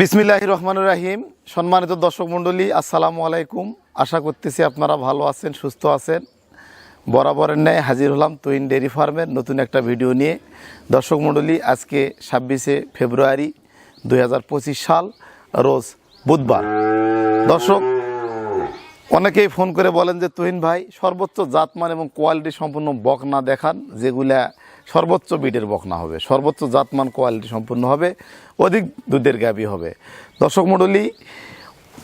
বিসমিল্লাহ রহমানুর রাহিম। সম্মানিত দর্শক মণ্ডলী, আসসালামু আলাইকুম। আশা করতেছি আপনারা ভালো আছেন, সুস্থ আছেন। বরাবরের ন্যায় হাজির হলাম তুইন ডেয়ারি ফার্মের নতুন একটা ভিডিও নিয়ে। দর্শক মণ্ডলী, আজকে ছাব্বিশে ফেব্রুয়ারি দু হাজার পঁচিশ সাল, রোজ বুধবার। দর্শক, অনেকেই ফোন করে বলেন যে তুহিন ভাই, সর্বোচ্চ জাতমান এবং কোয়ালিটি সম্পূর্ণ বক না দেখান, যেগুলা সর্বোচ্চ বিটের বকনা হবে। সর্বোচ্চ জাতমান কোয়ালিটি সম্পূর্ণ হবে, অধিক দুধের গাবি হবে। দর্শক মণ্ডলী,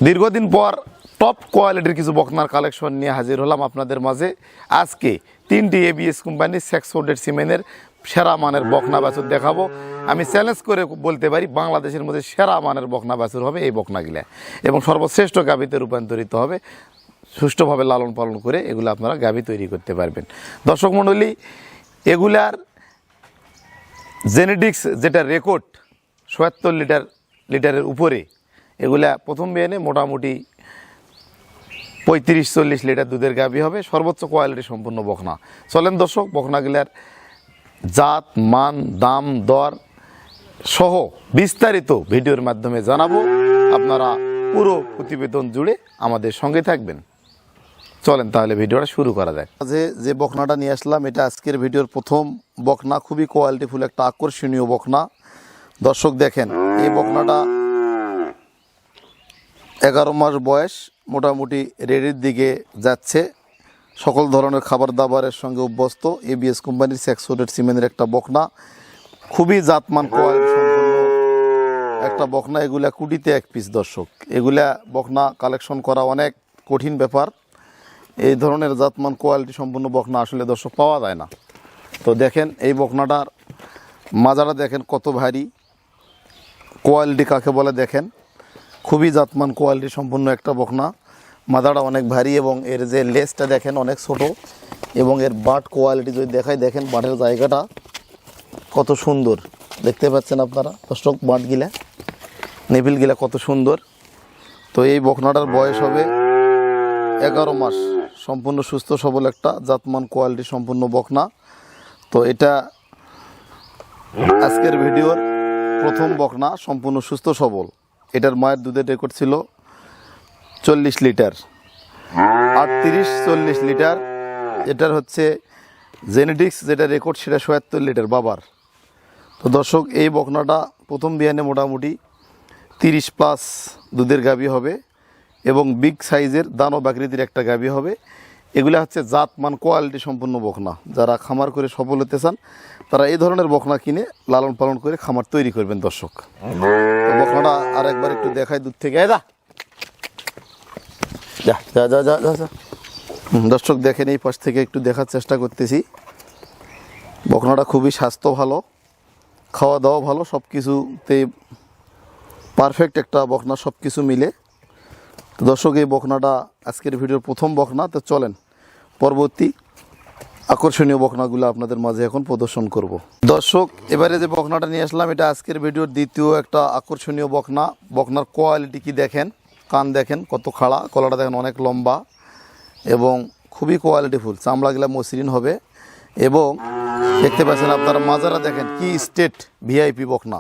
দীর্ঘদিন পর টপ কোয়ালিটির কিছু বকনার কালেকশন নিয়ে হাজির হলাম আপনাদের মাঝে। আজকে তিনটি এবিএস কোম্পানির সেক্সোডেড সিমেনের সেরা মানের বকনা বাছুর দেখাবো। আমি চ্যালেঞ্জ করে বলতে পারি, বাংলাদেশের মধ্যে সেরা মানের বকনা বাছুর হবে এই বকনাগুলা। এবং সর্বশ্রেষ্ঠ গাবিতে রূপান্তরিত হবে, সুষ্ঠুভাবে লালন পালন করে এগুলো আপনারা গাবি তৈরি করতে পারবেন। দর্শক মণ্ডলী, এগুলার জেনেটিক্স যেটা রেকর্ড সোয়াত্তর লিটার, লিটারের উপরে, এগুলা প্রথম বিয়ানে মোটামুটি পঁয়ত্রিশ, চল্লিশ লিটার দুধের গাভী হবে, সর্বোচ্চ কোয়ালিটি সম্পূর্ণ বখনা। চলেন দর্শক, বখনাগুলার জাত, মান, দাম, দর সহ বিস্তারিত ভিডিওর মাধ্যমে জানাব। আপনারা পুরো প্রতিবেদন জুড়ে আমাদের সঙ্গে থাকবেন। চলেন তাহলে ভিডিওটা শুরু করা যায় যে যে বকনাটা নিয়ে আসলাম, এটা আজকের ভিডিওর প্রথম বকনা, খুবই কোয়ালিটিফুল একটা আকর্ষণীয় বকনা। দর্শক দেখেন, এই বকনাটা এগারো মাস বয়স, মোটামুটি রেডির দিকে যাচ্ছে। সকল ধরনের খাবার দাবারের সঙ্গে অভ্যস্ত এবিএস কোম্পানির সেক্সোডেড সিমেন্টের একটা বকনা। খুবই জাতমান কোয়ালিটি একটা বকনা, এগুলা কুটিতে এক পিস দর্শক। এগুলা বকনা কালেকশন করা অনেক কঠিন ব্যাপার। এই ধরনের জাতমান কোয়ালিটি সম্পূর্ণ বকনা আসলে দর্শক পাওয়া যায় না। তো দেখেন, এই বকনাটার মাজারা দেখেন কত ভারী। কোয়ালিটি কাকে বলে দেখেন? খুবই জাতমান কোয়ালিটি সম্পূর্ণ একটা বকনা। মাদাটা অনেক ভারী এবং এর যে লেসটা দেখেন অনেক ছোট এবং এর বাট কোয়ালিটি যদি দেখায় দেখেন বাটের জায়গাটা কত সুন্দর। দেখতে পাচ্ছেন আপনারা? দর্শক, বাট গিলা, নেভিল নেভিলগিলা কত সুন্দর। তো এই বকনাটার বয়স হবে এগারো মাস। সম্পূর্ণ সুস্থ, সবল একটা জাতমান কোয়ালিটি সম্পূর্ণ বকনা। তো এটা আজকের ভিডিওর প্রথম বকনা, সম্পূর্ণ সুস্থ, সবল। এটার মায়ের দুধের রেকর্ড ছিল চল্লিশ লিটার। আটত্রিশ, চল্লিশ লিটার। এটার হচ্ছে জেনেটিক্স, যেটা রেকর্ড সেটা সোয়াত্তর লিটার, বাবার। তো দর্শক, এই বকনাটা প্রথম বিয়ানে মোটামুটি তিরিশ প্লাস দুধের গাবি হবে। এবং বিগ সাইজের দানব আকৃতির একটা গাবি হবে। এগুলা হচ্ছে জাতমান কোয়ালিটি সম্পূর্ণ বকনা। যারা খামার করে সফল হতে চান, তারা এই ধরনের বকনা কিনে লালন পালন করে খামার তৈরি করবেন দর্শক। তো বকনাটা আর একবার একটু দেখাই দূর থেকে। যা। যা যা যা যা যা দর্শক দেখেন এই পাশ থেকে একটু দেখার চেষ্টা করতেছি। বকনাটা খুবই স্বাস্থ্য ভালো, খাওয়া দাওয়া ভালো সব কিছুতে পারফেক্ট একটা বকনা সব কিছু মিলে। তো দর্শক, এই বকনাটা আজকের ভিডিওর প্রথম বকনা তো চলেন, পরবর্তী আকর্ষণীয় বকনাগুলো আপনাদের মাঝে এখন প্রদর্শন করব। দর্শক, এবারে যে বকনাটা নিয়ে আসলাম, এটা আজকের ভিডিওর দ্বিতীয় একটা আকর্ষণীয় বকনা বকনার কোয়ালিটি কি দেখেন? কান দেখেন, কত খাড়া, কলাটা দেখেন অনেক লম্বা এবং খুবই কোয়ালিটিফুল চামড়াগুলা মসৃণ হবে এবং দেখতে পাচ্ছেন আপনারা মাজারা দেখেন কি স্টেট ভিআইপি বকনা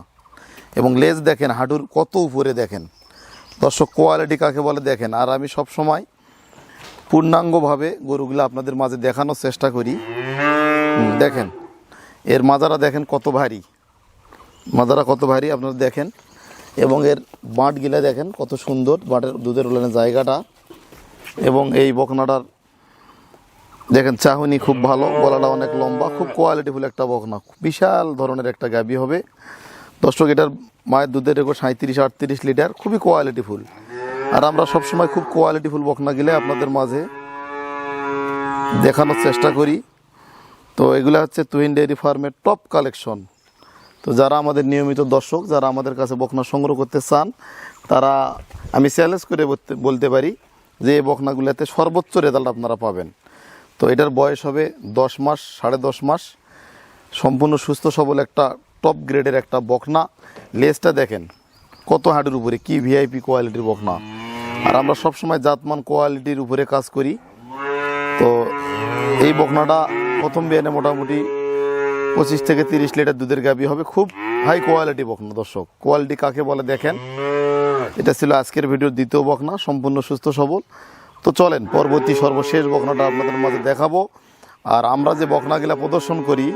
এবং লেজ দেখেন, হাঁটুর কত উপরে দেখেন। দর্শক কোয়ালিটি কাকে বলে দেখেন। আর আমি সব সময় পূর্ণাঙ্গভাবে গরুগুলো আপনাদের মাঝে দেখানোর চেষ্টা করি। দেখেন, এর মাজারা দেখেন কত ভারী। মাজারা কত ভারী, আপনারা দেখেন। এবং এর বাঁটগুলা দেখেন কত সুন্দর, বাঁটের দুধের উলানের জায়গাটা। এবং এই বকনাটার, দেখেন, চাহনি খুব ভালো, গলাটা অনেক লম্বা, খুব কোয়ালিটিফুল একটা বকনা। বিশাল ধরনের একটা গাবি হবে। দর্শক, এটার মায়ের দুধের রেকর্ড সাঁত্রিশ আটত্রিশ লিটার, খুবই কোয়ালিটিফুল আর আমরা সবসময় খুব কোয়ালিটিফুল বকনা গেলে আপনাদের মাঝে দেখানোর চেষ্টা করি। তো এগুলো হচ্ছে তুহিন ডেয়ারি ফার্মের টপ কালেকশন তো যারা আমাদের নিয়মিত দর্শক, যারা আমাদের কাছে বকনা সংগ্রহ করতে চান, তারা আমি চ্যালেঞ্জ করে বলতে পারি যে এই বকনাগুলোতে সর্বোচ্চ রেজাল্ট আপনারা পাবেন। তো এটার বয়স হবে দশ মাস, সাড়ে দশ মাস। সম্পূর্ণ সুস্থ সবল একটা টপ গ্রেডের একটা বকনা। লেজটা দেখেন, কত হাটের উপরে, কি ভিআইপি কোয়ালিটির বকনা। আর আমরা সবসময় জাতমান কোয়ালিটির উপরে কাজ করি। তো এই বকনাটা প্রথম বিয়ানে মোটামুটি পঁচিশ থেকে তিরিশ লিটার দুধের গাবি হবে। খুব হাই কোয়ালিটি বকনা, দর্শক। কোয়ালিটি কাকে বলে দেখেন? এটা ছিল আজকের ভিডিওর দ্বিতীয় বকনা, সম্পূর্ণ সুস্থ, সবল। তো চলেন, পরবর্তী সর্বশেষ বকনাটা আপনাদের মাঝে দেখাবো। আর আমরা যে বকনাগুলা প্রদর্শন করি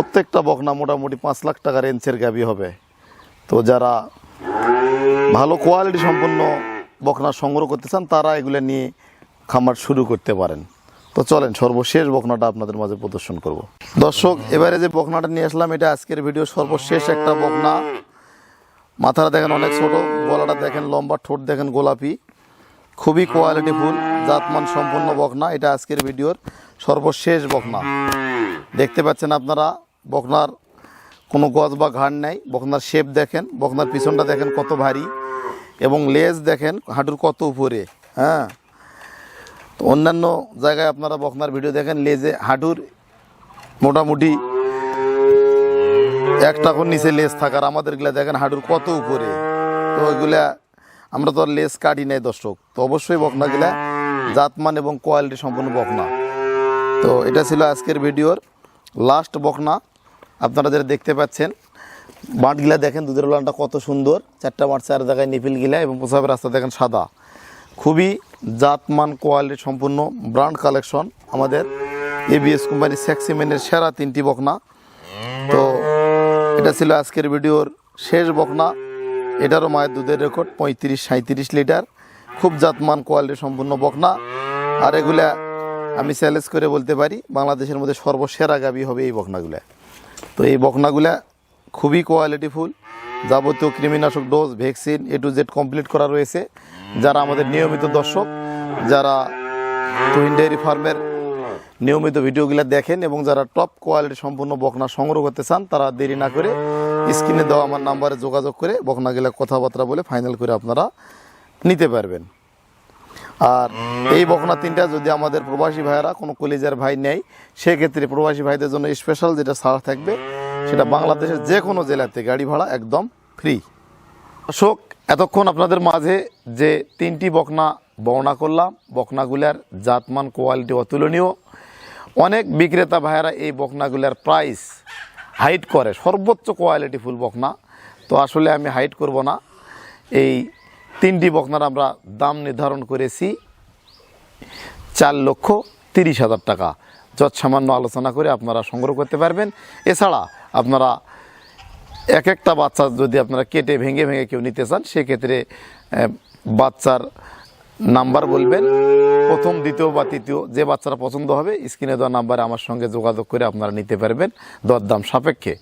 প্রত্যেকটা বকনা মোটামুটি পাঁচ লাখ টাকা রেঞ্জের গাবি হবে। তো যারা ভালো কোয়ালিটি সম্পন্ন বকনা সংগ্রহ করতে চান, তারা এগুলো নিয়ে খামার শুরু করতে পারেন। তো চলেন, সর্বশেষ বকনাটা আপনাদের মাঝে প্রদর্শন করব। দর্শক, এবারে যে বকনাটা নিয়ে আসলাম, এটা আজকের ভিডিও সর্বশেষ একটা বকনা। মাথাটা দেখেন অনেক ছোট, গলাটা দেখেন লম্বা, ঠোঁট দেখেন গোলাপি। খুবই কোয়ালিটি ফুল জাতমান সম্পন্ন বকনা, এটা আজকের ভিডিওর সর্বশেষ বকনা। দেখতে পাচ্ছেন আপনারা বকনার কোনো গজ বা ঘাড় নেই। বকনার শেপ দেখেন, বকনার পিছনটা দেখেন কত ভারী এবং লেজ দেখেন হাঁটুর কত উপরে হ্যাঁ। তো অন্যান্য জায়গায় আপনারা বকনার ভিডিও দেখেন লেজে হাঁটুর মোটামুটি এক টাকার নিচে লেজ থাকার আমাদেরগুলা দেখেন হাঁটুর কত উপরে। তো ওইগুলা আমরা তো লেজ কাটি নাই দর্শক। তো অবশ্যই বকনাগুলা জাতমান এবং কোয়ালিটি সম্পূর্ণ বকনা। তো এটা ছিল আজকের ভিডিওর লাস্ট বকনা। আপনারা যেটা দেখতে পাচ্ছেন, বাঁটগুলা দেখেন, দুধের লানটা কত সুন্দর। চারটা বাঁট, চার জায়গায় নিপিল গিলা এবং প্রসাবের রাস্তা দেখেন সাদা। খুবই জাতমান, কোয়ালিটি সম্পূর্ণ ব্র্যান্ড কালেকশন আমাদের এবিএস কোম্পানি সেক্সিমেনের সেরা তিনটি বকনা। তো এটা ছিল আজকের ভিডিওর শেষ বকনা। এটারও মায়ের দুধের রেকর্ড, পঁয়ত্রিশ সাঁত্রিশ লিটার। খুব জাতমান, কোয়ালিটি সম্পূর্ণ বকনা। আর এগুলা আমি চ্যালেঞ্জ করে বলতে পারি, বাংলাদেশের মধ্যে সর্বসেরা গাবি হবে এই বকনাগুলা। তো এই বকনাগুলা খুবই কোয়ালিটিফুল যাবতীয় কৃমিনাশক dose vaccine A to Z complete করা রয়েছে। যারা আমাদের নিয়মিত দর্শক, যারা তুহিন ডেয়ারি ফার্মের নিয়মিত ভিডিওগুলো দেখেন এবং যারা টপ কোয়ালিটি সম্পূর্ণ বকনা সংগ্রহ করতে চান, তারা দেরি না করে স্ক্রিনে দেওয়া আমার নাম্বারে যোগাযোগ করে বকনাগুলা কথাবার্তা বলে ফাইনাল করে আপনারা নিতে পারবেন। আর এই বকনা তিনটা যদি আমাদের প্রবাসী ভাইয়েরা, কোনো কলেজের ভাই নেয় সেক্ষেত্রে প্রবাসী ভাইদের জন্য স্পেশাল যেটা ছাড় থাকবে, সেটা বাংলাদেশের যে কোনো জেলাতে গাড়ি ভাড়া একদম ফ্রি অশোক, এতক্ষণ আপনাদের মাঝে যে তিনটি বকনা বর্ণনা করলাম, বকনাগুলার জাতমান কোয়ালিটি অতুলনীয়। অনেক বিক্রেতা ভাইয়েরা এই বকনাগুলার প্রাইস হাইট করে, সর্বোচ্চ কোয়ালিটি ফুল বকনা। তো আসলে আমি হাইট করব না। এই তিনটি বকনার আমরা দাম নির্ধারণ করেছি চার লক্ষ তিরিশ হাজার টাকা। যৎ সামান্য আলোচনা করে আপনারা সংগ্রহ করতে পারবেন। এছাড়া আপনারা এক একটা বাচ্চা যদি আপনারা কেটে ভেঙে ভেঙে কেউ নিতে চান, সেক্ষেত্রে বাচ্চার নাম্বার বলবেন। প্রথম, দ্বিতীয় বা তৃতীয় যে বাচ্চারা পছন্দ হবে, স্ক্রিনে দেওয়া নাম্বারে আমার সঙ্গে যোগাযোগ করে আপনারা নিতে পারবেন দরদাম সাপেক্ষে।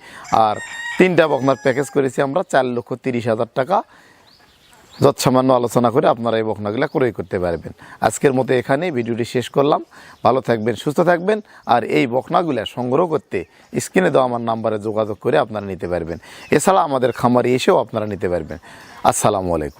আর তিনটা বকনার প্যাকেজ করেছি আমরা চার লক্ষ তিরিশ হাজার টাকা। যৎসামান্য আলোচনা করে আপনারা এই বকনাগুলো ক্রয় করতে পারবেন। আজকের মতো এখানেই ভিডিওটি শেষ করলাম। ভালো থাকবেন, সুস্থ থাকবেন আর এই বকনাগুলো সংগ্রহ করতে স্ক্রিনে দেওয়া আমার নাম্বারে যোগাযোগ করে আপনারা নিতে পারবেন। এছাড়া আমাদের খামারে এসেও আপনারা নিতে পারবেন। আসসালামু আলাইকুম।